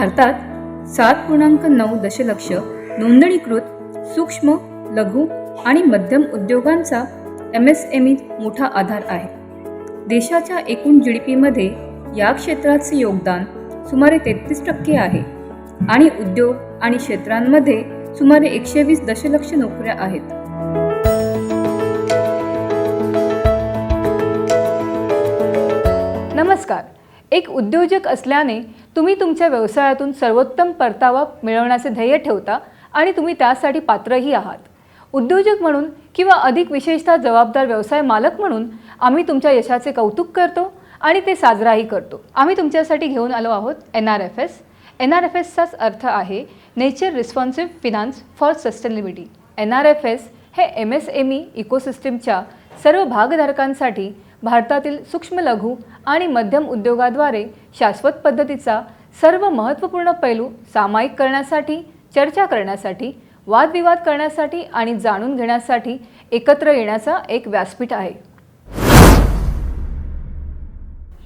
भारतात सात पूर्णांक नऊ दशलक्ष नोंदणीकृत सूक्ष्म लघु आणि मध्यम उद्योगांचा एम एस एम ई मोठा आधार आहे. देशाच्या एकूण जी डी पीमध्ये या क्षेत्राचे योगदान सुमारे तेहतीस टक्के आहे आणि उद्योग आणि क्षेत्रांमध्ये सुमारे एकशे वीस दशलक्ष नोकऱ्या आहेत. नमस्कार. एक उद्योजक असल्याने तुम्ही तुमच्या व्यवसायातून सर्वोत्तम परतावा मिळवण्याचे ध्येय ठेवता आणि तुम्ही त्यासाठी पात्रही आहात. उद्योजक म्हणून किंवा अधिक विशेषतः जबाबदार व्यवसाय मालक म्हणून आम्ही तुमच्या यशाचे कौतुक करतो आणि ते साजराही करतो. आम्ही तुमच्यासाठी घेऊन आलो आहोत N R F S N R F एसचाच अर्थ आहे nature responsive finance for sustainability N R F S हे एम एस एम ई इकोसिस्टीमच्या सर्व भागधारकांसाठी भारतातील सूक्ष्म लघु आणि मध्यम उद्योगाद्वारे शाश्वत पद्धतीचा सर्व महत्त्वपूर्ण पैलू सामायिक करण्यासाठी चर्चा करण्यासाठी वादविवाद करण्यासाठी आणि जाणून घेण्यासाठी एकत्र येण्याचा एक व्यासपीठ आहे.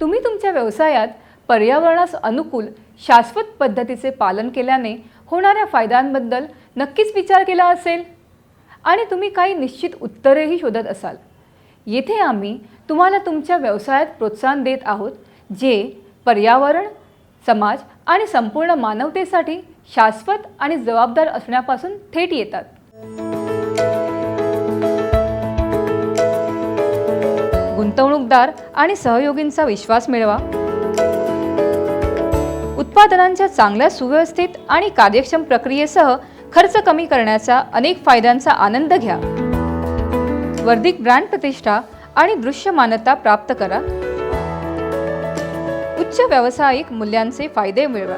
तुम्ही तुमच्या व्यवसायात पर्यावरणास अनुकूल शाश्वत पद्धतीचे पालन केल्याने होणाऱ्या फायद्यांबद्दल नक्कीच विचार केला असेल? आणि तुम्ही काही निश्चित उत्तरेही शोधत असाल. येथे आम्ही तुम्हाला तुमच्या व्यवसायात प्रोत्साहन देत आहोत जे पर्यावरण समाज आणि संपूर्ण मानवतेसाठी शाश्वत आणि जबाबदार असण्यापासून थेट येतात. गुंतवणूकदार आणि सहयोगींचा विश्वास मिळवा. उत्पादनांच्या चांगल्या सुव्यवस्थित आणि कार्यक्षम प्रक्रियेसह खर्च कमी करण्याचा अनेक फायद्यांचा आनंद घ्या. वर्धिक ब्रँड प्रतिष्ठा आणि दृश्यमानता प्राप्त करा. उच्च व्यावसायिक मूल्यांचे फायदे मिळवा.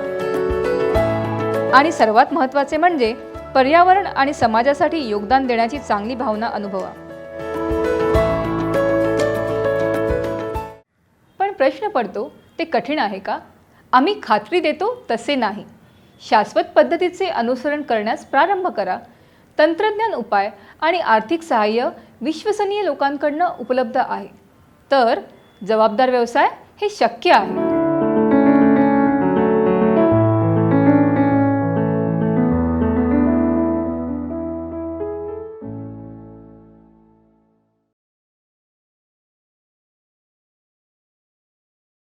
आणि सर्वात महत्त्वाचे म्हणजे पर्यावरण आणि समाजासाठी योगदान देण्याची चांगली भावना अनुभवा. पण प्रश्न पडतो ते कठीण आहे का? आम्ही खात्री देतो तसे नाही. शाश्वत पद्धतीचे अनुसरण करण्यास प्रारंभ करा. तंत्रज्ञान उपाय आणि आर्थिक सहाय्य विश्वसनीय लोकांकडनं उपलब्ध आहे. तर जबाबदार व्यवसाय हे शक्य आहे.